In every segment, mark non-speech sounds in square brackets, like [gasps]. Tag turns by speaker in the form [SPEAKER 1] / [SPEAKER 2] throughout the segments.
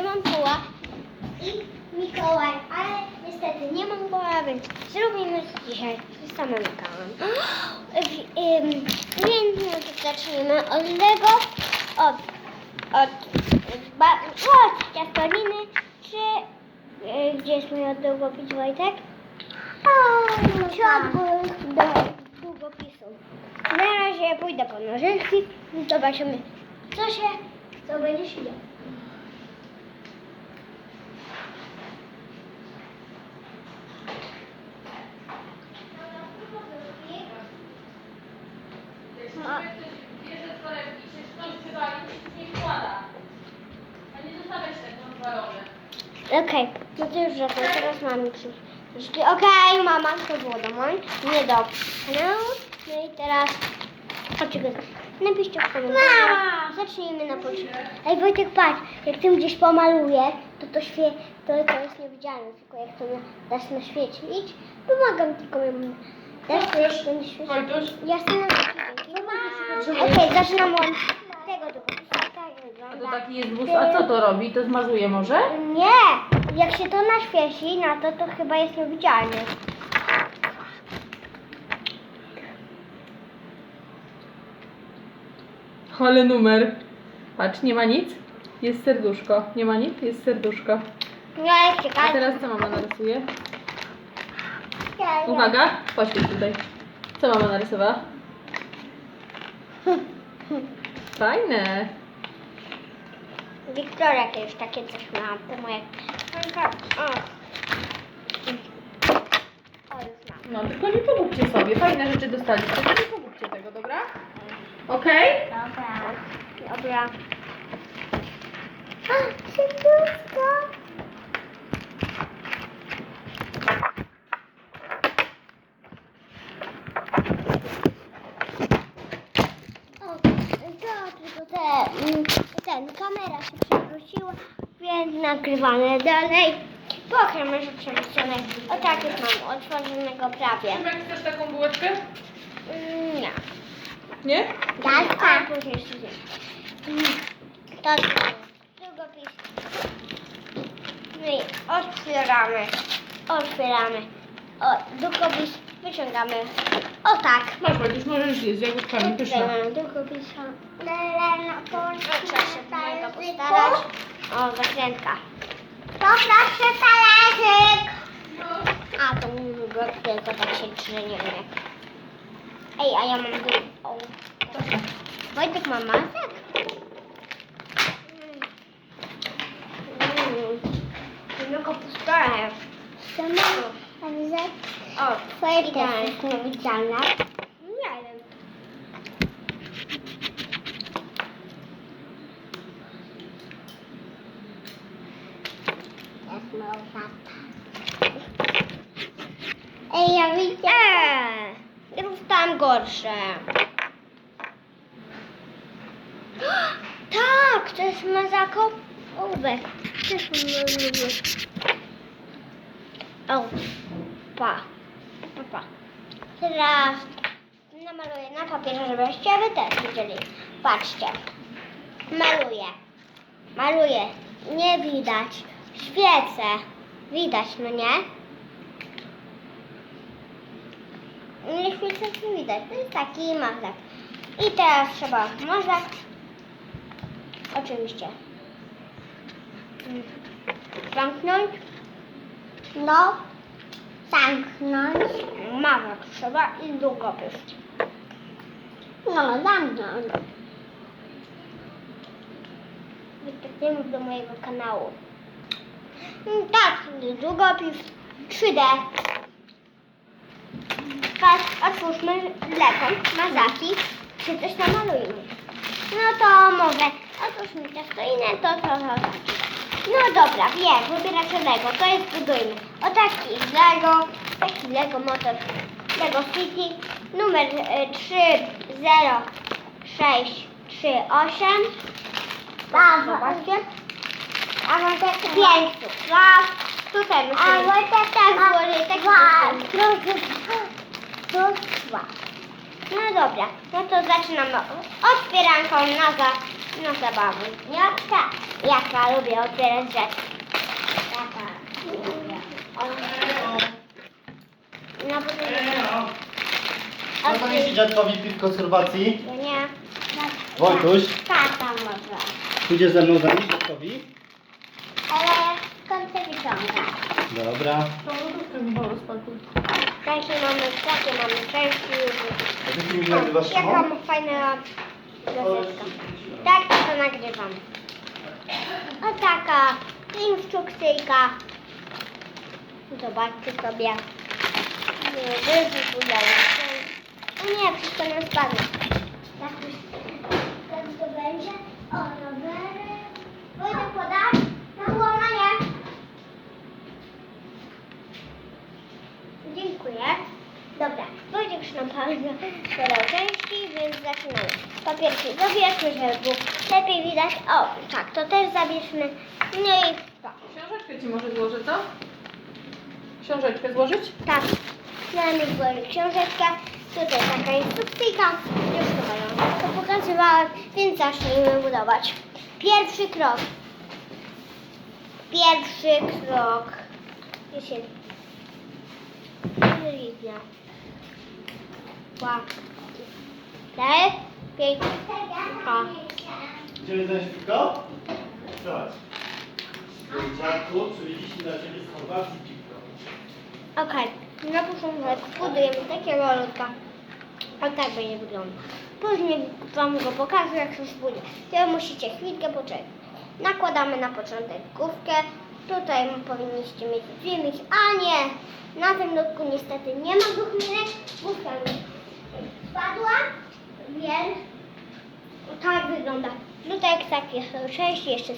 [SPEAKER 1] Szymon Puła i Mikołaj, ale niestety nie mam Puła, więc zrobimy dzisiaj z samym. [gasps] Ym, Więc no to zaczniemy od Lego, od, od, ba, od ciastoliny, czy y, gdzie jest mój długopis Wojtek? Od góry do długopisu. Na razie pójdę po nożyczki i zobaczymy, co się, co będzie się działo.
[SPEAKER 2] Sobie ktoś bierze z torebki, się ktoś przywali, to się nie wkłada. A nie zostawiać tak rozwalone.
[SPEAKER 1] Okej, no to już żartuję, teraz mamy książki. Okej, mama, to było do mojej, nie do kanału. No i teraz, dlaczego? Napiszcie w komentarzach. Zacznijmy na początku. Ej Wojtek, patrz, jak ty gdzieś pomaluję, to to, świe, to, to jest niewidzialne, tylko jak to na, dasz naświetlić, pomagam tylko mi. Dasz to jeszcze naświetlić.
[SPEAKER 2] Wojtuś?
[SPEAKER 1] Ja chcę naświetlić. Okej, zaczynam od tego. Tak
[SPEAKER 2] A to
[SPEAKER 1] wygląda.
[SPEAKER 2] taki jest wóz, a co to robi? To zmazuje może?
[SPEAKER 1] Nie! Jak się to naświeci na to, to chyba jest niewidzialny.
[SPEAKER 2] Ale numer. Patrz, nie ma nic? Jest serduszko. Nie ma nic? Jest serduszko.
[SPEAKER 1] No jest
[SPEAKER 2] A
[SPEAKER 1] ciekawe.
[SPEAKER 2] teraz co mama narysuje? Uwaga, poświeć tutaj. Co mama narysowała? Fajne.
[SPEAKER 1] Wiktoria kiedyś takie coś miała. To moje... O. O, już mam.
[SPEAKER 2] No, tylko nie pogubcie sobie. Fajne rzeczy dostaliście, tylko nie pogubcie tego, dobra? Okej?
[SPEAKER 1] Dobra. Dobra. A. O, to tylko te, mm, ten, kamera się przewróciła, więc nagrywamy dalej. Pokremy, że przewrócone. O tak już mam otworzonego prawie.
[SPEAKER 2] Szymek, chcesz taką bułeczkę?
[SPEAKER 1] Mm, Nie.
[SPEAKER 2] Nie?
[SPEAKER 1] Tak, tak. Później zjem. Mm, To długopis. No i otwieramy. Otwieramy. O, długopis wyciągamy. O tak.
[SPEAKER 2] Masz, Wojtuś, możesz zjeść
[SPEAKER 1] Tutaj
[SPEAKER 2] pyszne.
[SPEAKER 1] mamy długopisa. No, trzeba się do niego postarać. O, zakrętka. Poproszę talerzyk. A, to mój tylko tak się drzenie. Ej, a ja mam. O. Wojtek ma masek? Mm. Tylko postaraj. Sama, a widzę? O, twoje też jest niewidzialne. Nie wiem. Jest. Ej, ja widzę. Eee, ja dostałam gorsze. Tak, to jest mazako ołówek. Też lubię. O, pa. Pa, pa. Teraz namaluję na papierze, żebyście wy też widzieli. Patrzcie. Maluję. Maluję. Nie widać. Świecę. Widać, no nie? Nie świecę, nie widać. To jest taki mazak. I teraz trzeba mazak. Oczywiście. Zamknąć. No. Zamknąć. Mazak trzeba i długopis. No, zamknąć. Występujemy do mojego kanału. Mm, Tak, długopis 3D. Patrz, otwórzmy lekon, mazaki, czy coś namalujmy. No to może otwórzmy ciastoinę, to to, to, to. No dobra, wiem, wybieracie Lego, to jest budujmy. O taki Lego, taki Lego motor Lego City, numer e, 30638. Zobaczcie. A może pięć sztuk. Dwa. Tutaj musimy. A może tak złożyć. Tak dwa. No dobra, no to zaczynamy otwieranką na, za, na zabawy. Ja tak. Jaka lubię otwierać rzeczy. Jaka. Na potem.
[SPEAKER 3] Co to niesie dziadkowi piwko z Chorwacji?
[SPEAKER 1] Ja nie.
[SPEAKER 3] Wojtuś,
[SPEAKER 1] Tata może.
[SPEAKER 3] pójdziesz ze mną zanieść dziadkowi?
[SPEAKER 1] Ale skąd to wyciąga?
[SPEAKER 3] Dobra.
[SPEAKER 2] To.
[SPEAKER 1] Takie mamy, takie mamy części.
[SPEAKER 3] A ty film nagrywasz
[SPEAKER 1] Jaka
[SPEAKER 3] Szymon?
[SPEAKER 1] ma fajna gazetka. Tak, to nagrywam. O taka instrukcyjka. Zobaczcie sobie. O nie, wszystko nam spadło. Jak już jak to będzie? O, rowery. Wojtek podać? Na łamanie. Dziękuję. Dobra, Nam podał części, więc zaczynamy. Po pierwsze, zabierzmy, żeby było lepiej widać. O, tak, to też zabierzmy. No i to.
[SPEAKER 2] Książeczkę ci może złożę, co? Książeczkę złożyć?
[SPEAKER 1] Tak, damy złożyć książeczkę. Tutaj taka instrukcyjka. Już chyba ją to pokazywałam, więc zacznijmy budować. Pierwszy krok. Pierwszy krok. Gdzie się... Ła. Cztery, pięć, o.
[SPEAKER 3] Idziemy zanieść piwko? Chodź. Dziadku, przywieźliśmy dla Ciebie z Chorwacji piwko.
[SPEAKER 1] Okej, na początek budujemy takiego ludka. O tak będzie wyglądał. Później Wam go pokażę, jak się zbuduje. To musicie chwilkę poczekać. Nakładamy na początek główkę. Tutaj powinniście mieć dwie a nie! Na tym lotku niestety nie ma duchminek. Główka mi spadła, więc tak wygląda. Lutek takie są części, jeszcze,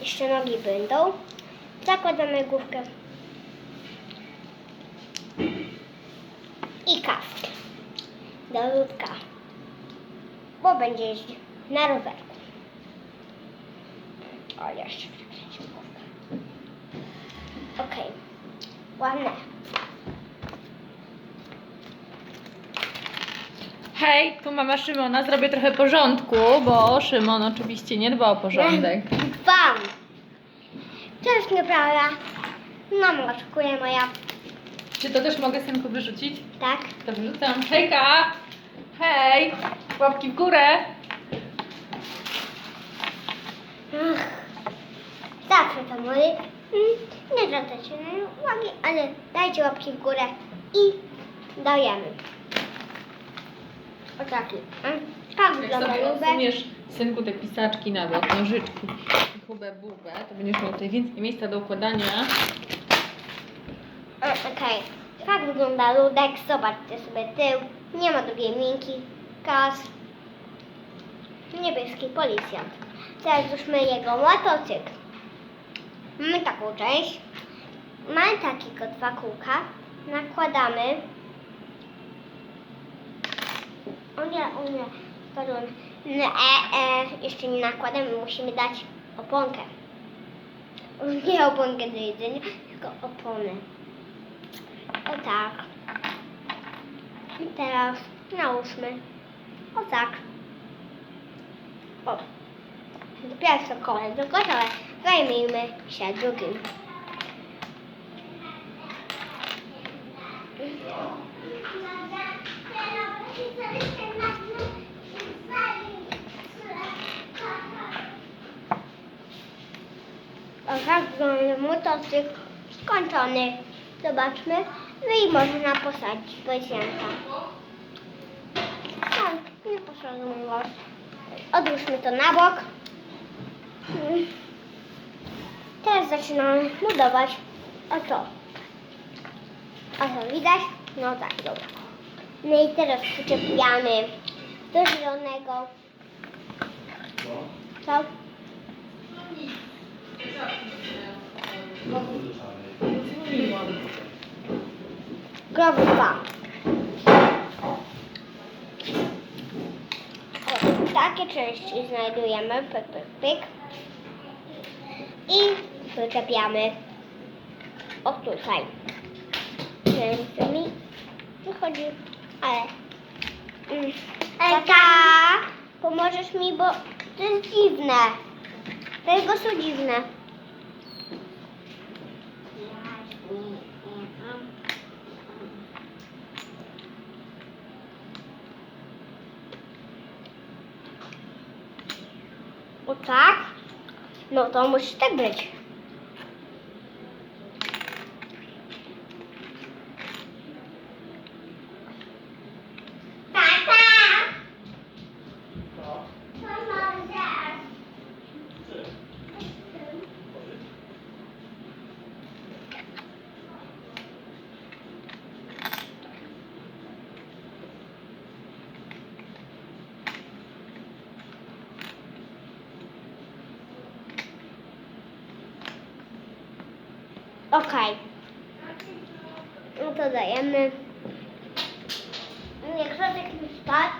[SPEAKER 1] jeszcze nogi będą. Zakładamy główkę i kask do ludka, bo będzie jeździł na rowerku. O, jeszcze przekręcił głowkę. Okej, ładne.
[SPEAKER 2] Hej, tu mama Szymona, zrobię trochę porządku, bo Szymon oczywiście nie dba o porządek.
[SPEAKER 1] Bam! To jest nieprawda. Mama oczekuje moja,
[SPEAKER 2] Czy to też mogę synku wyrzucić?
[SPEAKER 1] tak?
[SPEAKER 2] To wyrzucam. Hejka! Hej! Łapki w górę!
[SPEAKER 1] Ach, zawsze to mówi. Mm, Nie zwracajcie na uwagi, ale dajcie łapki w górę i dajemy. O taki. Tak
[SPEAKER 2] Jak
[SPEAKER 1] wygląda
[SPEAKER 2] sobie odsuniesz synku te pisaczki na bok, nożyczki hubę bubę, to będziesz miał tutaj więcej miejsca do układania.
[SPEAKER 1] Okej. Tak wygląda ludek. Zobaczcie sobie tył. Nie ma drugiej minki. Kas. Niebieski policjant. Teraz zróbmy jego motocykl. Mamy taką część. Mamy takiego dwa kółka. Nakładamy. O nie, o nie. Pardon. No, e, e, jeszcze nie nakładamy. Musimy dać oponkę. Nie oponkę do jedzenia, tylko oponę. O tak. I teraz nałóżmy. O tak. O. Pierwsze kolej do gotowe. Zajmijmy się drugim. Wygląda motocykl skończony. Zobaczmy. No i można posadzić policjanta. Tak, nie poszedłem go. Odłóżmy to na bok. Teraz zaczynamy budować. O to. O to widać? No tak, dobra. No i teraz przyczepiamy do zielonego. Co? O, takie części znajdujemy, pyk, pyk, pyk. I wyczepiamy. O tutaj. Często mi wychodzi, ale... Mm, Elka, pomożesz mi, bo To jest dziwne. Tego są dziwne. Tak? No to musi tak być. Okej. No to dajemy. Jak środek już tak,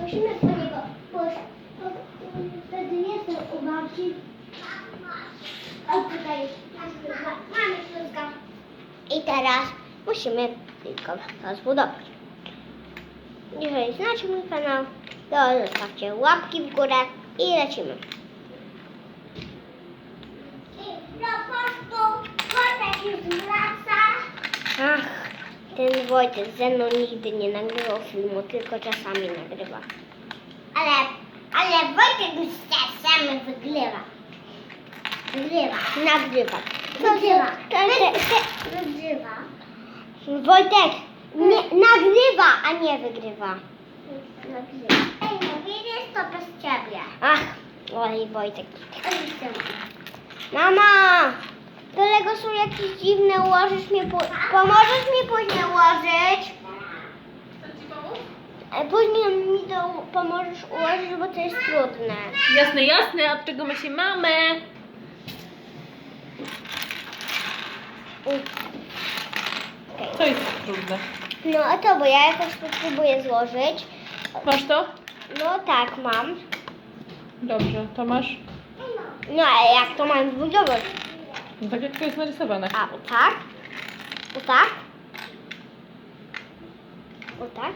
[SPEAKER 1] musimy po niego Wtedy jestem u babci. O tutaj mamy środka. I teraz musimy tylko to zbudować. Jeżeli znacie mój kanał, to zostawcie łapki w górę i lecimy. Do postu Wojtek już wraca. Ach, ten Wojtek ze mną nigdy nie nagrywał filmu, tylko czasami nagrywa. Ale, ale Wojtek już czasami wygrywa. Wygrywa. Nagrywa. Wygrywa. Wygrywa. Wojtek, nie, nagrywa, a nie wygrywa. Nagrywa. Ej, no widzisz, to bez ciebie. Ach, oj Wojtek. Mama! Do Lego są jakieś dziwne, ułożysz mi, po, pomożesz mi później ułożyć? E, Później mi to pomożesz ułożyć, bo to jest trudne.
[SPEAKER 2] Jasne, jasne, od czego my się mamy? Co jest trudne?
[SPEAKER 1] No a to, bo ja jakoś to próbuję złożyć.
[SPEAKER 2] Masz to?
[SPEAKER 1] No tak, mam.
[SPEAKER 2] Dobrze, to masz?
[SPEAKER 1] No ale jak to mam zbudować?
[SPEAKER 2] No tak jak to jest narysowane.
[SPEAKER 1] A, o tak? O tak? O tak?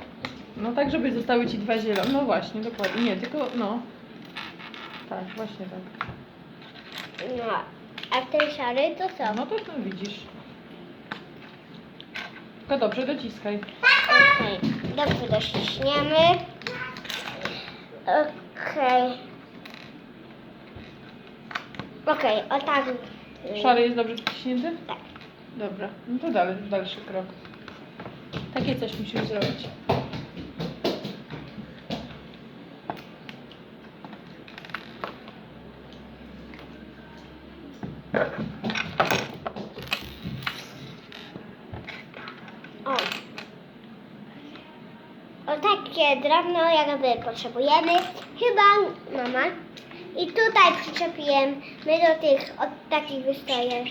[SPEAKER 2] No tak, żeby zostały ci dwa zielone. No właśnie, dokładnie. Nie, tylko no. Tak, właśnie tak.
[SPEAKER 1] No. A ten szary to co?
[SPEAKER 2] No to no widzisz. Tylko dobrze dociskaj.
[SPEAKER 1] Okej, dobrze dościśniemy. Okej. Okej, o tak.
[SPEAKER 2] Szary jest dobrze dociśnięty?
[SPEAKER 1] Tak.
[SPEAKER 2] Dobra, no to dalej, dalszy krok. Takie coś musisz zrobić.
[SPEAKER 1] O. O takie drewno jakby potrzebujemy. Chyba mama. I tutaj przyczepiemy do tych od takich wystaje.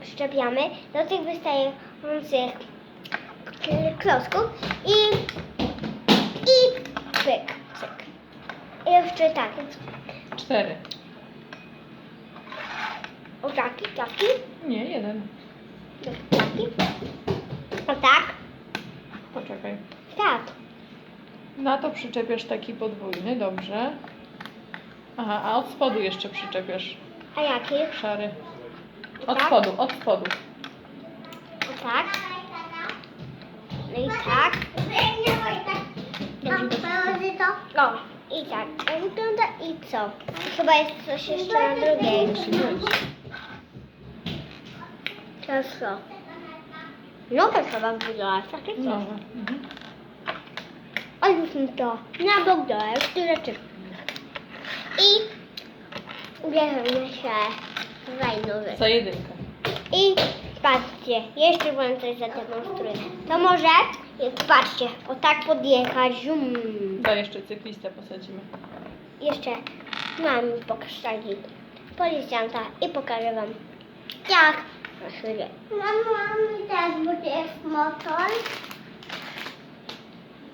[SPEAKER 1] Przyczepiamy do tych wystających klocków i i pyk, cyk. I jeszcze taki.
[SPEAKER 2] Cztery.
[SPEAKER 1] O taki, taki,
[SPEAKER 2] Nie, jeden.
[SPEAKER 1] taki. O tak,
[SPEAKER 2] Poczekaj.
[SPEAKER 1] tak.
[SPEAKER 2] Na to przyczepiasz taki podwójny, dobrze. Aha, a od spodu jeszcze przyczepiasz
[SPEAKER 1] A jaki?
[SPEAKER 2] szary. Od
[SPEAKER 1] Tak?
[SPEAKER 2] spodu, od spodu.
[SPEAKER 1] O tak. No i tak.
[SPEAKER 2] Dobrze, dobrze.
[SPEAKER 1] O, i tak. A wygląda i co? Chyba jest coś jeszcze na drugiej.
[SPEAKER 2] Musi być.
[SPEAKER 1] To co? No to trzeba wyglądać. Tak jest.
[SPEAKER 2] Nowe. Mhm.
[SPEAKER 1] Odwróćmy to na bok dole, te rzeczy. Bierzemy się fajną
[SPEAKER 2] Za jedynkę.
[SPEAKER 1] I patrzcie, jeszcze wam coś zademonstruję. To może, patrzcie, o tak podjechać, zoom.
[SPEAKER 2] Daj jeszcze cyklistę posadzimy.
[SPEAKER 1] Jeszcze mam pokazali policjanta i pokażę wam jak na chwilę. Mama, mi teraz bo to jest motor.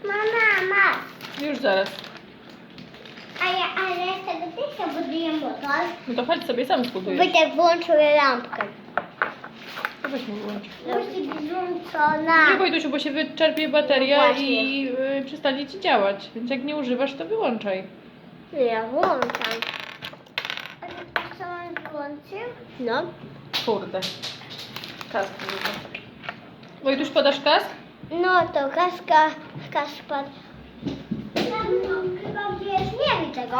[SPEAKER 1] Mama, masz.
[SPEAKER 2] Już zaraz.
[SPEAKER 1] A ja, ale tego też się buduje motor.
[SPEAKER 2] No to chodź sobie sam zbudujesz.
[SPEAKER 1] Wojtek włączył lampkę.
[SPEAKER 2] To weź mu wyłącz.
[SPEAKER 1] Musi być włączona.
[SPEAKER 2] Nie Wojtusiu, bo się wyczerpie bateria
[SPEAKER 1] No właśnie.
[SPEAKER 2] i y, przestanie ci działać. Więc jak nie używasz, to wyłączaj.
[SPEAKER 1] Ja włączam. końcu? No.
[SPEAKER 2] Kurde. Kask. Wojtuś, podasz kask?
[SPEAKER 1] No to kaska, kaska. Tego.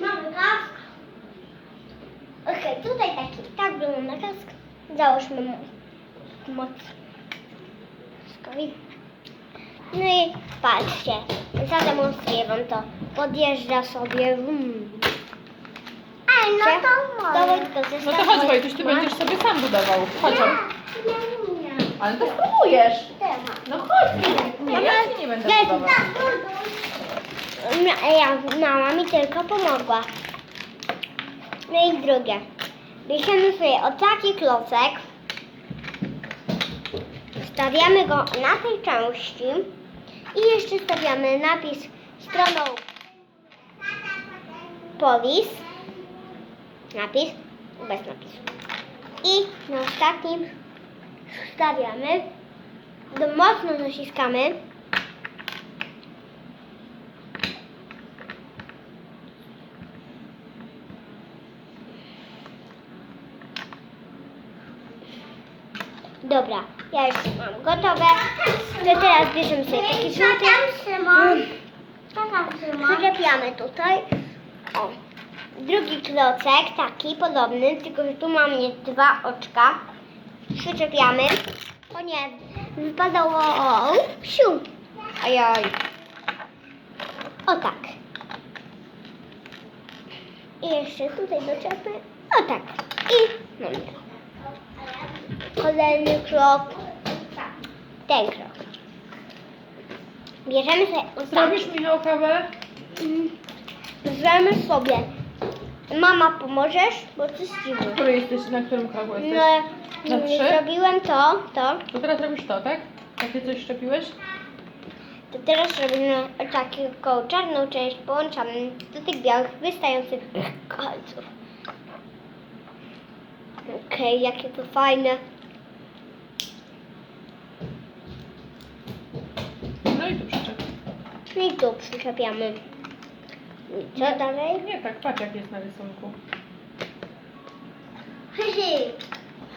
[SPEAKER 1] Mamy kask. Okej, tutaj taki, tak wygląda kask. Załóżmy mu moc. No i patrzcie, zademonstruję wam to. Podjeżdża sobie. Wum. Ej, no to może.
[SPEAKER 2] No to chodź Wojtuś, ty będziesz sobie sam budował. Chodź. Ale to spróbujesz. No chodź. Nie, ja ci nie będę budował.
[SPEAKER 1] Ja, mama mi tylko pomogła. No i drugie. Bierzemy sobie o taki klocek. Stawiamy go na tej części. I jeszcze stawiamy napis stroną polis. Napis. Bez napisu. I na ostatnim stawiamy. Do mocno naciskamy. Dobra, ja już mam gotowe. To teraz bierzemy sobie taki żółty. Mm. Przyczepiamy tutaj. O. Drugi klocek, taki podobny, tylko że tu mamy dwa oczka. Przyczepiamy. O nie, wypadało. O, siu. Ajaj. O tak. I jeszcze tutaj doczepy. O tak. I no nie. Kolejny krok. Ten krok. Bierzemy sobie.
[SPEAKER 2] Zrobisz Michał kawę?
[SPEAKER 1] Bierzemy sobie. Mama, pomożesz? Bo ty ścigniesz.
[SPEAKER 2] Który jesteś, na którym kroku jesteś?
[SPEAKER 1] No,
[SPEAKER 2] Na
[SPEAKER 1] mm,
[SPEAKER 2] trzy?
[SPEAKER 1] zrobiłem to, to.
[SPEAKER 2] To teraz robisz to, tak? Takie coś szczepiłeś?
[SPEAKER 1] To teraz robimy taką czarną część, połączamy do tych białych, wystających kolców. Okej, jakie to fajne.
[SPEAKER 2] No i tu przyczep.
[SPEAKER 1] No i tu przyczepiamy. I co dalej?
[SPEAKER 2] Nie tak, patrz jak jest na rysunku.
[SPEAKER 1] No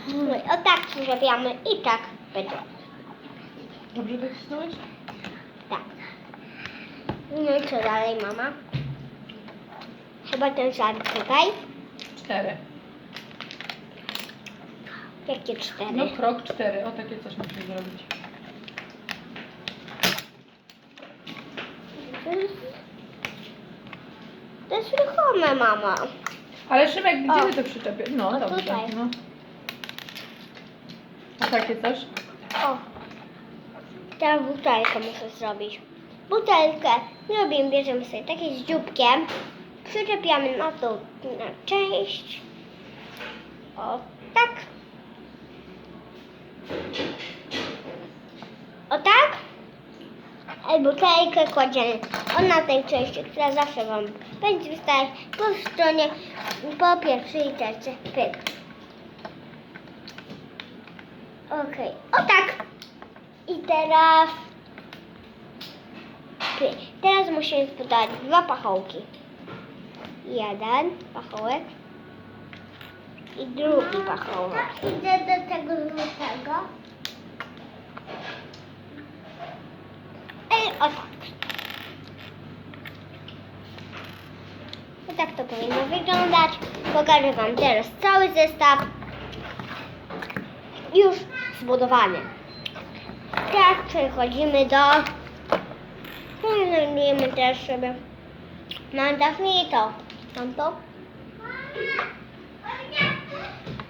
[SPEAKER 1] i o tak przyczepiamy i tak będzie.
[SPEAKER 2] Dobrze docisnąłeś?
[SPEAKER 1] Tak. No i co dalej, mama? Chyba ten żart tutaj.
[SPEAKER 2] Cztery.
[SPEAKER 1] Jakie cztery?
[SPEAKER 2] No krok cztery. O takie coś musisz zrobić.
[SPEAKER 1] To jest- To jest ruchome, mama.
[SPEAKER 2] Ale Szymek, gdzie
[SPEAKER 1] O.
[SPEAKER 2] ty to przyczepiesz? No
[SPEAKER 1] O,
[SPEAKER 2] dobrze.
[SPEAKER 1] tutaj.
[SPEAKER 2] No. A takie coś?
[SPEAKER 1] O. Teraz butelkę muszę zrobić. Butelkę robimy, bierzemy sobie takie z dzióbkiem. Przyczepiamy na tą na część. O tak. O tak. I butelkę kładziemy o na tej części, która zawsze Wam będzie wystawać po stronie, po pierwszej literce. Pyk. Okej, o tak. I teraz... Teraz musimy zbudować dwa pachołki. Jeden pachołek i drugi pachołek. Idę do tego złotego. Ej, o tak. I tak to powinno wyglądać. Pokażę Wam teraz cały zestaw. Już zbudowany. Teraz przechodzimy do... No, Znajdujemy teraz sobie... Mam dawniej to. Mam to.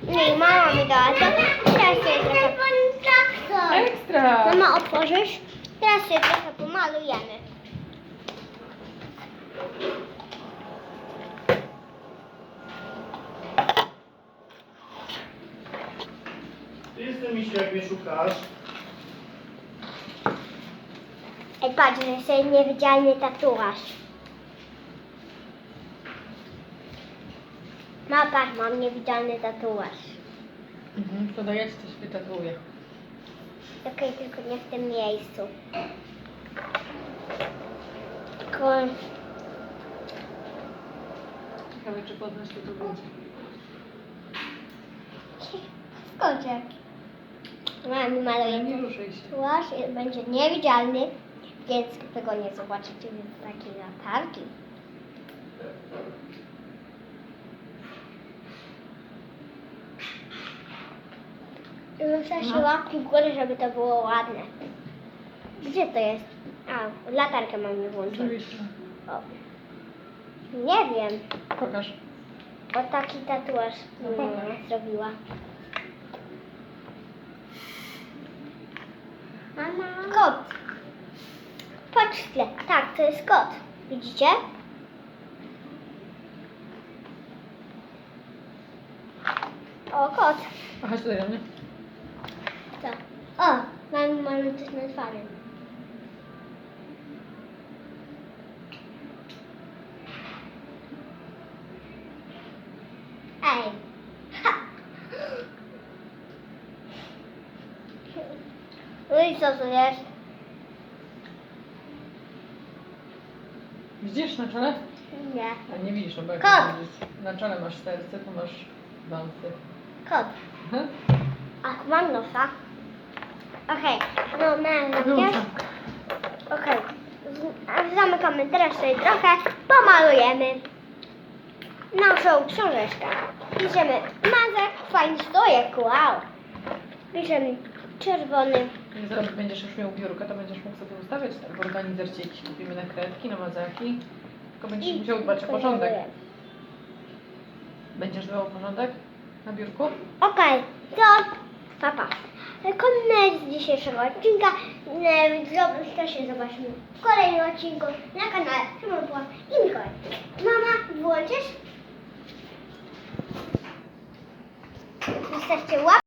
[SPEAKER 1] No i mama mi dała to. Teraz sobie trochę...
[SPEAKER 2] Ekstra!
[SPEAKER 1] Mama, otworzysz? Teraz się trochę pomalujemy.
[SPEAKER 3] Jestem misiu, jak mnie szukasz.
[SPEAKER 1] Ej, patrz, że sobie niewidzialny tatuaż. Ma, patrz, mam niewidzialny tatuaż.
[SPEAKER 2] Mhm, to daj, ja ci coś wytatuuję.
[SPEAKER 1] Okej, tylko nie w tym miejscu. Mikołaj.
[SPEAKER 2] Ciekawe, czy podnieść to to będzie.
[SPEAKER 1] Skoczek. Mamy maluje
[SPEAKER 2] Nie ruszaj się.
[SPEAKER 1] tatuaż, i będzie niewidzialny, więc tego nie zobaczycie z takiej latarki. Muszę się
[SPEAKER 2] No.
[SPEAKER 1] łapki w górę, żeby to było ładne. Gdzie to jest? A, latarkę mam nie włączyć. O. Nie wiem.
[SPEAKER 2] Pokaż.
[SPEAKER 1] O taki tatuaż
[SPEAKER 2] No
[SPEAKER 1] zrobiła. Mama. Kot. Patrzcie, tak, to jest kot. Widzicie? O, kot.
[SPEAKER 2] A chodź tutaj do mnie.
[SPEAKER 1] Co? O, mam, mamy coś na twarzy. Ej. Ha. Jest?
[SPEAKER 2] Widzisz na czele?
[SPEAKER 1] Nie.
[SPEAKER 2] A nie widzisz, bo jak
[SPEAKER 1] Kot.
[SPEAKER 2] widzisz. Na czele masz serce, tu masz wąsy.
[SPEAKER 1] Kot.
[SPEAKER 2] Mhm.
[SPEAKER 1] A, mam nosa. Okej, no zamkniesz.
[SPEAKER 2] Wyłączam.
[SPEAKER 1] Okej. Z- Zamykamy teraz sobie trochę, pomalujemy naszą książeczkę. Piszemy mazek, fajny stojek, wow. Piszemy czerwony.
[SPEAKER 2] I zaraz będziesz już miał biurko, to będziesz mógł sobie ustawiać tak, w organizercie jakieś kupimy nakrętki, na mazaki. Tylko będziesz musiał dbać o porządek. Będziesz dbał o porządek na biurku?
[SPEAKER 1] Okej, to papa. Koniec dzisiejszego odcinka. E, zob- To się zobaczymy w kolejnym odcinku na kanale Szymon Płat i Mikołaj. Mama, włączysz? Wystarczy łap.